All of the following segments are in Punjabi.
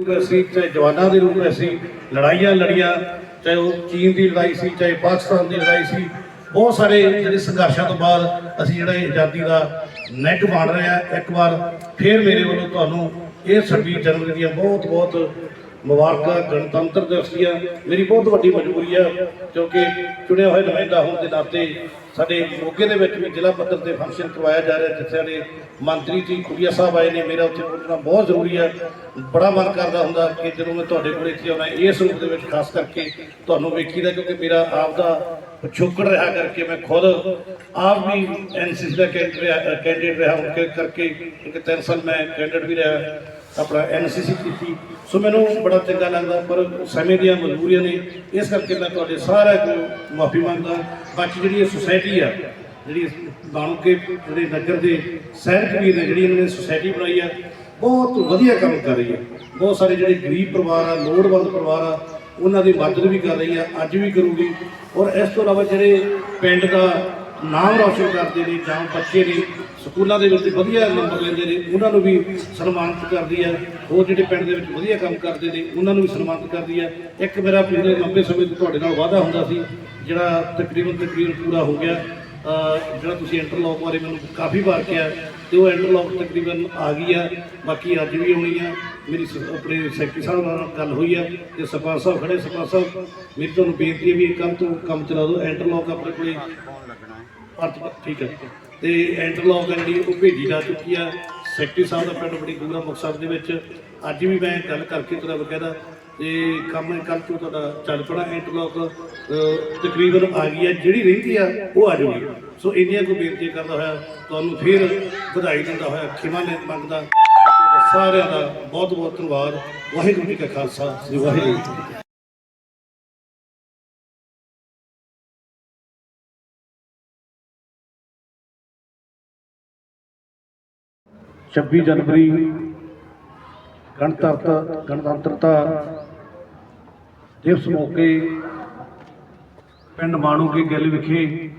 ਰੂਪ ਸੀ ਚਾਹੇ ਜਵਾਨਾਂ ਦੇ ਰੂਪ ਅਸੀਂ ਲੜਾਈਆਂ ਲੜੀਆਂ, ਚਾਹੇ ਉਹ ਚੀਨ ਦੀ ਲੜਾਈ ਸੀ, ਚਾਹੇ ਪਾਕਿਸਤਾਨ ਦੀ ਲੜਾਈ ਸੀ, ਬਹੁਤ ਸਾਰੇ ਜਿਹੜੇ ਸੰਘਰਸ਼ਾਂ ਤੋਂ ਬਾਅਦ ਅਸੀਂ ਜਿਹੜਾ ਇਹ ਆਜ਼ਾਦੀ ਦਾ ਨੈਟ ਬਣ ਰਿਹਾ ਇੱਕ ਵਾਰ ਫੇਰ ਮੇਰੇ ਵੱਲੋਂ ਤੁਹਾਨੂੰ ਇਹ 26 ਜਨਵਰੀ ਦੀਆਂ ਬਹੁਤ ਬਹੁਤ ਮੁਬਾਰਕਾਂ, ਗਣਤੰਤਰ ਦਿਵਸ ਦੀਆਂ। ਮੇਰੀ ਬਹੁਤ ਵੱਡੀ ਮਜਬੂਰੀ ਆ, ਕਿਉਂਕਿ ਚੁਣਿਆ ਹੋਇਆ ਨੁਮਾਇੰਦਾ ਹੋਣ ਦੇ ਨਾਤੇ ਸਾਡੇ ਮੋਗੇ ਦੇ ਵਿੱਚ ਵੀ ਜ਼ਿਲ੍ਹਾ ਪੱਧਰ ਤੇ ਫੰਕਸ਼ਨ ਕਰਵਾਇਆ ਜਾ ਰਿਹਾ, ਜਿੱਥੇ ਸਾਡੇ ਮੰਤਰੀ ਜੀ ਕੁੜੀਆ ਸਾਹਿਬ ਆਏ ਨੇ, ਮੇਰਾ ਉੱਥੇ ਪਹੁੰਚਣਾ ਬਹੁਤ ਜ਼ਰੂਰੀ ਹੈ ਬੜਾ ਮਨ ਕਰਦਾ ਹੁੰਦਾ ਕਿ ਜਦੋਂ ਮੈਂ ਤੁਹਾਡੇ ਕੋਲ ਇੱਥੇ ਆਉਣਾ, ਇਸ ਰੂਪ ਦੇ ਵਿੱਚ ਖਾਸ ਕਰਕੇ ਤੁਹਾਨੂੰ ਵੇਖੀਦਾ ਕਿਉਂਕਿ ਮੇਰਾ ਆਪ ਦਾ ਪਿਛੋਕੜ ਰਿਹਾ ਕਰਕੇ ਮੈਂ ਖੁਦ ਆਪ ਵੀ ਐਨਸੀਸੀ ਦਾ ਕੈਂਡੀਡੇਟ ਰਿਹਾ ਹੁਣ ਕੇ- ਕਰਕੇ ਇੱਕ ਤਿੰਨ ਸਾਲ ਮੈਂ ਕੈਂਡੀਡੇਟ ਵੀ ਰਿਹਾ। ਆਪਣਾ ਐਨਸੀਸੀ ਕੀਤੀ। ਸੋ ਮੈਨੂੰ ਬੜਾ ਚੰਗਾ ਲੱਗਦਾ, ਪਰ ਸਮੇਂ ਦੀਆਂ ਮਜਬੂਰੀਆਂ ਨੇ, ਇਸ ਕਰਕੇ ਮੈਂ ਤੁਹਾਡੇ ਸਾਰਿਆਂ ਕੋਲ ਮਾਫੀ ਮੰਗਦਾ ਬਾਕੀ ਜਿਹੜੀ ਇਹ ਸੁਸਾਇਟੀ ਆ, ਜਿਹੜੀ ਬਣ ਕੇ ਜਿਹੜੇ ਨਗਰ ਦੇ ਸਹਿਤ ਵੀਰ ਨੇ ਜਿਹੜੀ ਇਹਨਾਂ ਨੇ ਸੁਸਾਇਟੀ ਬਣਾਈ ਆ, ਬਹੁਤ ਵਧੀਆ ਕੰਮ ਕਰ ਰਹੀ ਹੈ ਬਹੁਤ ਸਾਰੇ ਜਿਹੜੇ ਗਰੀਬ ਪਰਿਵਾਰ ਆ, ਲੋੜਵੰਦ ਪਰਿਵਾਰ ਆ, ਉਹਨਾਂ ਦੀ ਮਦਦ ਵੀ ਕਰ ਰਹੀ ਆ, ਅੱਜ ਵੀ ਕਰੂਗੀ। ਔਰ ਇਸ ਤੋਂ ਇਲਾਵਾ ਜਿਹੜੇ ਪਿੰਡ ਦਾ ਨਾਮ ਰੌਸ਼ਨ ਕਰਦੇ ਨੇ ਜਾਂ ਬੱਚੇ ਨੇ, ਸਕੂਲਾਂ ਦੇ ਵਿੱਚ ਵਧੀਆ ਨੰਬਰ ਲੈਂਦੇ ਨੇ, ਉਹਨਾਂ ਨੂੰ ਵੀ ਸਨਮਾਨਿਤ ਕਰਦੀ ਹੈ। ਹੋਰ ਜਿਹੜੇ ਪਿੰਡ ਦੇ ਵਿੱਚ ਵਧੀਆ ਕੰਮ ਕਰਦੇ ਨੇ, ਉਹਨਾਂ ਨੂੰ ਵੀ ਸਨਮਾਨਿਤ ਕਰਦੀ ਹੈ। ਇੱਕ ਮੇਰਾ ਪਿਛਲੇ ਲੰਬੇ ਸਮੇਂ ਤੋਂ ਤੁਹਾਡੇ ਨਾਲ ਵਾਅਦਾ ਹੁੰਦਾ ਸੀ, ਜਿਹੜਾ ਤਕਰੀਬਨ ਤਕਰੀਬਨ ਪੂਰਾ ਹੋ ਗਿਆ। ਜਿਹੜਾ ਤੁਸੀਂ ਇੰਟਰਲੌਕ ਬਾਰੇ ਮੈਨੂੰ ਕਾਫੀ ਵਾਰ ਕਿਹਾ, ਤੇ ਉਹ ਇੰਟਰਲੌਕ ਤਕਰੀਬਨ ਆ ਗਈ ਆ ਬਾਕੀ ਅੱਜ ਵੀ ਆਉਣੀ ਆ ਮੇਰੀ ਸ- ਆਪਣੇ ਸੈਕਟਰੀ ਸਾਹਿਬ ਨਾਲ ਗੱਲ ਹੋਈ ਆ ਤੇ ਸਰਪੰਚ ਸਾਹਿਬ ਖੜੇ, ਸਰਪੰਚ ਸਾਹਿਬ, ਮੇਰੀ ਤੁਹਾਨੂੰ ਬੇਨਤੀ ਹੈ ਵੀ ਕੰਮ ਤੋਂ ਕੰਮ ਚਲਾ ਦਿਓ। ਇੰਟਰਲੌਕ ਆਪਣੇ ਕੋਲੇ ਅਰਥ ਠੀਕ ਹੈ। ਤੇ ਇੰਟਰਲੌਕ ਹੈ ਜਿਹੜੀ ਉਹ ਭੇਜੀ ਜਾ ਚੁੱਕੀ ਆ, ਸੈਕਟਰੀ ਸਾਹਿਬ ਦਾ ਪਿੰਡ ਬੜੀ ਦੂਰਾ ਮੁਕਤਸਰ ਦੇ ਵਿੱਚ। ਅੱਜ ਵੀ ਮੈਂ ਗੱਲ ਕਰਕੇ ਤੁਹਾਡਾ ਬਕਾਇਦਾ, ਤੇ ਕੰਮ ਕੱਲ ਤੋਂ ਤੁਹਾਡਾ ਚੱਲ ਪੜਾ ਇੰਟਰਲੌਕ ਤਕਰੀਬਨ ਆ ਗਈ ਹੈ ਜਿਹੜੀ ਰਹਿੰਦੀ ਆ, ਉਹ ਆ ਜਾਊਗੀ। ਸੋ ਇੰਨੀਆਂ ਕੋ ਬੇਨਤੀ ਕਰਦਾ ਹੋਇਆ, ਤੁਹਾਨੂੰ ਫਿਰ ਵਧਾਈ ਦਿੰਦਾ ਹੋਇਆ, ਖਿਮਾ ਨੇ ਮੰਗਦਾ। ਸਾਰਿਆਂ ਦਾ ਬਹੁਤ ਬਹੁਤ ਧੰਨਵਾਦ। ਵਾਹਿਗੁਰੂ ਜੀ ਕਾ ਖਾਲਸਾ, ਸ੍ਰੀ ਵਾਹਿਗੁਰੂ 26 ਜਨਵਰੀ, ਗਣਤੰਤਰ, ਗਣਤੰਤਰਤਾ ਦਿਵਸ ਮੌਕੇ ਪਿੰਡ ਮਾਣੂ ਮਾਣੂਕੇ ਗਿੱਲ ਵਿਖੇ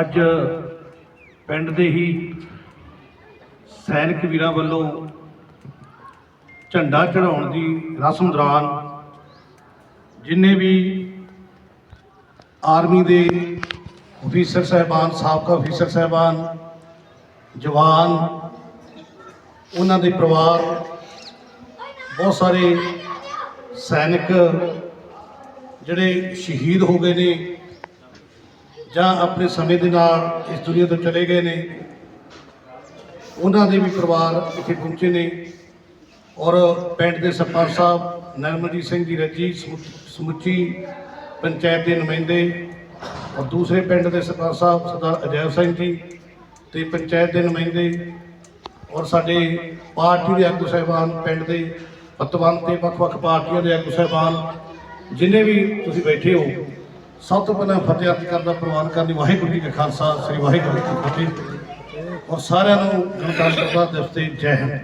ਅੱਜ ਪਿੰਡ ਦੇ ਹੀ ਸੈਨਿਕ ਵੀਰਾਂ ਵੱਲੋਂ ਝੰਡਾ ਚੜਾਉਣ ਦੀ ਰਸਮ ਦੌਰਾਨ ਜਿੰਨੇ ਵੀ ਆਰਮੀ ਦੇ ਅਫੀਸਰ ਸਹਿਬਾਨ, ਸਾਬਕਾ ਅਫੀਸਰ ਸਹਿਬਾਨ ਜਵਾਨ, ਉਹਨਾਂ ਦੇ ਪਰਿਵਾਰ, ਬਹੁਤ ਸਾਰੇ ਸੈਨਿਕ ਜਿਹੜੇ ਸ਼ਹੀਦ ਹੋ ਗਏ ਨੇ ਜਾਂ ਆਪਣੇ ਸਮੇਂ ਦੇ ਨਾਲ ਇਸ ਦੁਨੀਆ ਤੋਂ ਚਲੇ ਗਏ ਨੇ, ਉਹਨਾਂ ਦੇ ਵੀ ਪਰਿਵਾਰ ਇੱਥੇ ਪਹੁੰਚੇ ਨੇ ਔਰ ਪਿੰਡ ਦੇ ਸਰਪੰਚ ਸਾਹਿਬ ਨਰਮਜੀਤ ਸਿੰਘ ਜੀ ਰੱਜੀ, ਸਮੁ- ਸਮੁੱਚੀ ਪੰਚਾਇਤ ਦੇ ਨੁਮਾਇੰਦੇ ਔਰ ਦੂਸਰੇ ਪਿੰਡ ਦੇ ਸਰਪੰਚ ਸਾਹਿਬ ਸਰਦਾਰ ਅਜੈਬ ਸਿੰਘ ਜੀ ਤੇ ਪੰਚਾਇਤ ਦੇ ਨੁਮਾਇੰਦੇ ਔਰ ਸਾਡੇ ਪਾਰਟੀ ਦੇ ਆਗੂ ਸਾਹਿਬਾਨ ਪਿੰਡ ਦੇ ਪਤਵੰਤ ਤੇ ਵੱਖ-ਵੱਖ ਪਾਰਟੀਆਂ ਦੇ ਆਗੂ ਸਾਹਿਬਾਨ, ਜਿੰਨੇ ਵੀ ਤੁਸੀਂ ਬੈਠੇ ਹੋ, ਸਭ ਤੋਂ ਪਹਿਲਾਂ ਫਤਿਹ ਅਰਜ਼ ਕਰਦਾ, ਪ੍ਰਵਾਨ ਕਰਨੀ ਵਾਹਿਗੁਰੂ ਜੀ ਕਾ ਖਾਲਸਾ, ਸ੍ਰੀ ਵਾਹਿਗੁਰੂ ਜੀ ਕੀ ਫਤਿਹ। ਔਰ ਸਾਰਿਆਂ ਨੂੰ ਗਣਤੰਤਰਤਾ ਦਿਵਸ ਤੇ ਜੈ ਹਿੰਦ।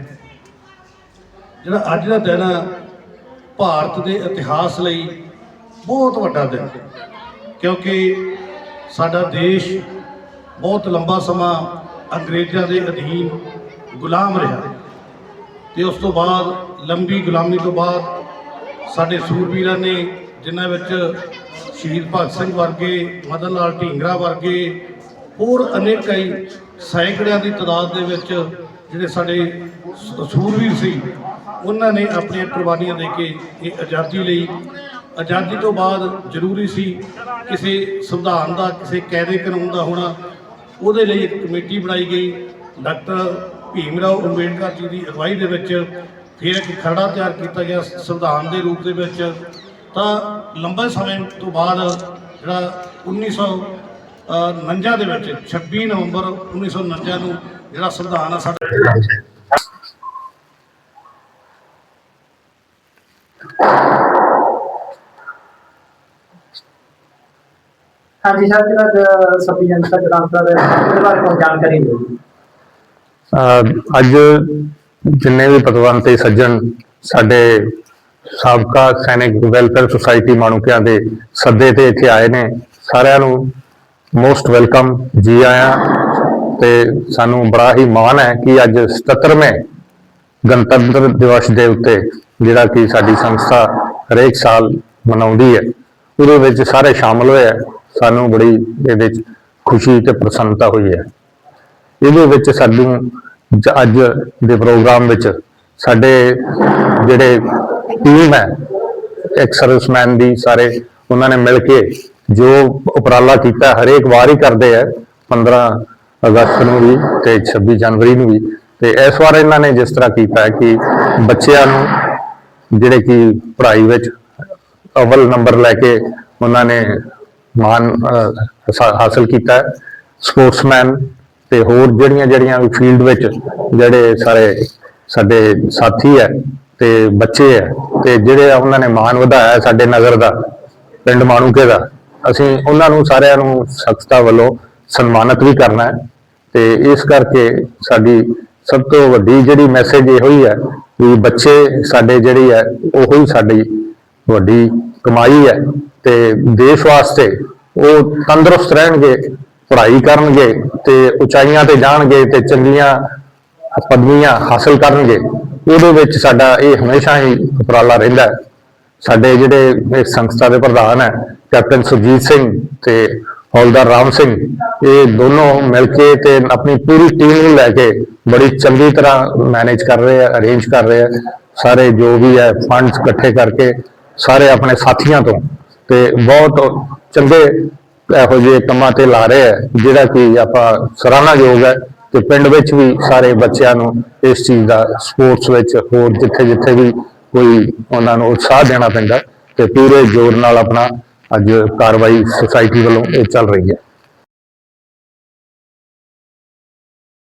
ਜਿਹੜਾ ਅੱਜ ਦਾ ਦਿਨ ਆ, ਭਾਰਤ ਦੇ ਇਤਿਹਾਸ ਲਈ ਬਹੁਤ ਵੱਡਾ ਦਿਨ, ਕਿਉਂਕਿ ਸਾਡਾ ਦੇਸ਼ ਬਹੁਤ ਲੰਬਾ ਸਮਾਂ ਅੰਗਰੇਜ਼ਾਂ ਦੇ ਅਧੀਨ ਗੁਲਾਮ ਰਿਹਾ ਤੇ ਉਸ ਤੋਂ ਬਾਅਦ, ਲੰਬੀ ਗੁਲਾਮੀ ਤੋਂ ਬਾਅਦ ਸਾਡੇ ਸੂਰਬੀਰਾਂ ਨੇ ਜਿਨ੍ਹਾਂ ਵਿੱਚ ਸ਼ਹੀਦ ਭਗਤ ਸਿੰਘ ਵਰਗੇ, ਮਦਨ ਲਾਲ ਢੀਂਗਰਾ ਵਰਗੇ, ਹੋਰ ਅਨੇਕਾਂ ਹੀ ਸੈਂਕੜਿਆਂ ਦੀ ਤਾਦਾਦ ਦੇ ਵਿੱਚ ਜਿਹੜੇ ਸਾਡੇ ਸ- ਸੂਰਬੀਰ ਸੀ, ਉਹਨਾਂ ਨੇ ਆਪਣੀਆਂ ਕੁਰਬਾਨੀਆਂ ਦੇ ਕੇ ਇਹ ਆਜ਼ਾਦੀ ਲਈ। ਆਜ਼ਾਦੀ ਤੋਂ ਬਾਅਦ ਜ਼ਰੂਰੀ ਸੀ ਕਿਸੇ ਸੰਵਿਧਾਨ ਦਾ, ਕਿਸੇ ਕਾਇਦੇ ਕਾਨੂੰਨ ਦਾ ਹੋਣਾ। ਉਹਦੇ ਲਈ ਇੱਕ ਕਮੇਟੀ ਬਣਾਈ ਗਈ। ਡਾਕਟਰ ਭੀਮ ਰਾਓ ਅੰਬੇਡਕਰ ਜੀ ਦੀ ਅਗਵਾਈ ਦੇ ਵਿੱਚ ਫਿਰ ਇੱਕ ਖਰੜਾ ਤਿਆਰ ਕੀਤਾ ਗਿਆ ਸੰਵਿਧਾਨ ਦੇ ਰੂਪ ਦੇ ਵਿੱਚ। ਤਾਂ ਲੰਬੇ ਸਮੇਂ ਤੋਂ ਬਾਅਦ ਜਿਹੜਾ 1949 ਦੇ ਵਿੱਚ 26 ਨਵੰਬਰ 1949 ਨੂੰ ਜਿਹੜਾ ਸੰਵਿਧਾਨ ਆ ਸਾਡਾ ਹਾਂਜੀ, ਸਰ, ਜਿਹੜਾ ਸਭੀ ਜਨਤਾ ਜਨਾਤਾ ਇਹਦੇ ਬਾਰੇ ਕੋਈ ਜਾਣਕਾਰੀ ਦਿਓ ਅਹ, ਅੱਜ ਜਿੰਨੇ ਵੀ ਪਤਵੰਤ ਤੇ ਸੱਜਣ, ਸਾਡੇ ਸਾਬਕਾ ਸੈਨਿਕ ਵੈਲਫੇਅਰ ਸੁਸਾਇਟੀ ਮਾਣੂਕਿਆਂ ਦੇ ਸੱਦੇ ਤੇ ਇੱਥੇ ਆਏ ਨੇ। ਸਾਰਿਆਂ ਨੂੰ ਮੋਸਟ ਵੈਲਕਮ ਜੀ ਆਇਆਂ ਤੇ ਸਾਨੂੰ ਬੜਾ ਹੀ ਮਾਣ ਹੈ ਕਿ ਅੱਜ 77ਵੇਂ ਗਣਤੰਤਰ ਦਿਵਸ ਦੇ ਉੱਤੇ ਜਿਹੜਾ ਕਿ ਸਾਡੀ ਸੰਸਥਾ ਹਰੇਕ ਸਾਲ ਮਨਾਉਂਦੀ ਹੈ। ਉਹਦੇ ਵਿੱਚ ਸਾਰੇ ਸ਼ਾਮਲ ਹੋਏ ਹੈ। ਸਾਨੂੰ ਬੜੀ ਇਹਦੇ ਵਿੱਚ ਖੁਸ਼ੀ ਤੇ ਪ੍ਰਸੰਨਤਾ ਹੋਈ ਹੈ। ਇਹਦੇ ਵਿੱਚ ਸਾਨੂੰ ਅੱਜ ਦੇ ਪ੍ਰੋਗਰਾਮ ਵਿੱਚ ਸਾਡੇ ਜਿਹੜੇ ਟੀਮ ਹੈ, ਇੱਕ ਸਰਵਿਸਮੈਨ ਦੀ ਸਾਰੇ ਉਹਨਾਂ ਨੇ ਮਿਲ ਕੇ ਜੋ ਉਪਰਾਲਾ ਕੀਤਾ, ਹਰੇਕ ਵਾਰ ਹੀ ਕਰਦੇ ਆ 15 ਅਗਸਤ ਨੂੰ ਵੀ ਤੇ 26 ਜਨਵਰੀ ਨੂੰ ਵੀ। ਤੇ ਇਸ ਵਾਰ ਇਹਨਾਂ ਨੇ ਜਿਸ ਤਰ੍ਹਾਂ ਕੀਤਾ ਹੈ ਕਿ ਬੱਚਿਆਂ ਨੂੰ ਜਿਹੜੇ ਕਿ ਪੜ੍ਹਾਈ ਵਿੱਚ ਅਵਲ ਨੰਬਰ ਲੈ ਕੇ ਉਹਨਾਂ ਨੇ ਮਾਨ ਅਹ, ਹਾਸਲ ਕੀਤਾ ਹੈ। ਸਪੋਰਟਸਮੈਨ ਤੇ ਹੋਰ ਜਿਹੜੀਆਂ ਜਿਹੜੀਆਂ ਵੀ ਫੀਲਡ ਵਿੱਚ ਜਿਹੜੇ ਸਾਰੇ ਸਾਡੇ ਸਾਥੀ ਹੈ ਤੇ ਬੱਚੇ ਹੈ ਤੇ ਜਿਹੜੇ ਉਹਨਾਂ ਨੇ ਮਾਨ ਵਧਾਇਆ ਸਾਡੇ ਨਗਰ ਦਾ ਪਿੰਡ ਮਾਣੂਕੇ ਦਾ ਅਸੀਂ ਉਹਨਾਂ ਨੂੰ ਸਾਰਿਆਂ ਨੂੰ ਸਖਤਾ ਵੱਲੋਂ ਸਨਮਾਨਿਤ ਵੀ ਕਰਨਾ ਹੈ ਤੇ ਇਸ ਕਰਕੇ ਸਾਡੀ ਸਭ ਤੋਂ ਵੱਡੀ ਜਿਹੜੀ ਮੈਸੇਜ ਇਹੋ ਹੀ ਹੈ ਵੀ ਬੱਚੇ ਸਾਡੇ ਜਿਹੜੀ ਹੈ ਉਹੀ ਸਾਡੀ ਵੱਡੀ ਕਮਾਈ ਹੈ। ਤੇ ਦੇਸ਼ ਵਾਸਤੇ ਉਹ ਤੰਦਰੁਸਤ ਰਹਿਣਗੇ, ਪੜ੍ਹਾਈ ਕਰਨਗੇ ਤੇ ਉਚਾਈਆਂ ਤੇ ਜਾਣਗੇ ਤੇ ਚੰਗੀਆਂ ਪਦਵੀਆਂ ਹਾਸਲ ਕਰਨਗੇ, ਉਹਦੇ ਵਿੱਚ ਸਾਡਾ ਇਹ ਹਮੇਸ਼ਾ ਹੀ ਉਪਰਾਲਾ ਰਹਿੰਦਾ ਸਾਡੇ ਜਿਹੜੇ ਇਸ ਸੰਸਥਾ ਦੇ ਪ੍ਰਧਾਨ ਹੈ, ਕੈਪਟਨ ਸੁਰਜੀਤ ਸਿੰਘ ਤੇ ਹੌਲਦਾਰ ਰਾਮ ਸਿੰਘ, ਇਹ ਦੋਨੋਂ ਮਿਲ ਕੇ ਤੇ ਆਪਣੀ ਪੂਰੀ ਟੀਮ ਨੂੰ ਲੈ ਕੇ ਬੜੀ ਚੰਗੀ ਤਰ੍ਹਾਂ ਮੈਨੇਜ ਕਰ ਰਹੇ ਆ, ਅਰੇਂਜ ਕਰ ਰਹੇ ਆ। ਸਾਰੇ ਜੋ ਵੀ ਹੈ, ਫੰਡਸ ਇਕੱਠੇ ਕਰਕੇ ਸਾਰੇ ਆਪਣੇ ਸਾਥੀਆਂ ਤੋਂ ਤੇ ਬਹੁਤ ਚੰਗੇ ਇਹੋ ਜਿਹੇ ਕੰਮਾਂ ਤੇ ਲਾ ਰਹੇ ਆ, ਜਿਹੜਾ ਕਿ ਆਪਾਂ ਸਰਾਹਨਾਯੋਗ ਹੈ ਤੇ ਪਿੰਡ ਵਿੱਚ ਵੀ ਸਾਰੇ ਬੱਚਿਆਂ ਨੂੰ ਇਸ ਚੀਜ਼ ਦਾ ਸਪੋਰਟਸ ਵਿੱਚ ਹੋਰ ਜਿੱਥੇ ਜਿੱਥੇ ਵੀ ਕੋਈ ਉਹਨਾਂ ਨੂੰ ਉਤਸ਼ਾਹ ਦੇਣਾ ਪੈਂਦਾ ਤੇ ਪੂਰੇ ਜ਼ੋਰ ਨਾਲ ਆਪਣਾ ਅੱਜ ਕਾਰਵਾਈ ਸੁਸਾਇਟੀ ਵੱਲੋਂ ਇਹ ਚੱਲ ਰਹੀ ਹੈ।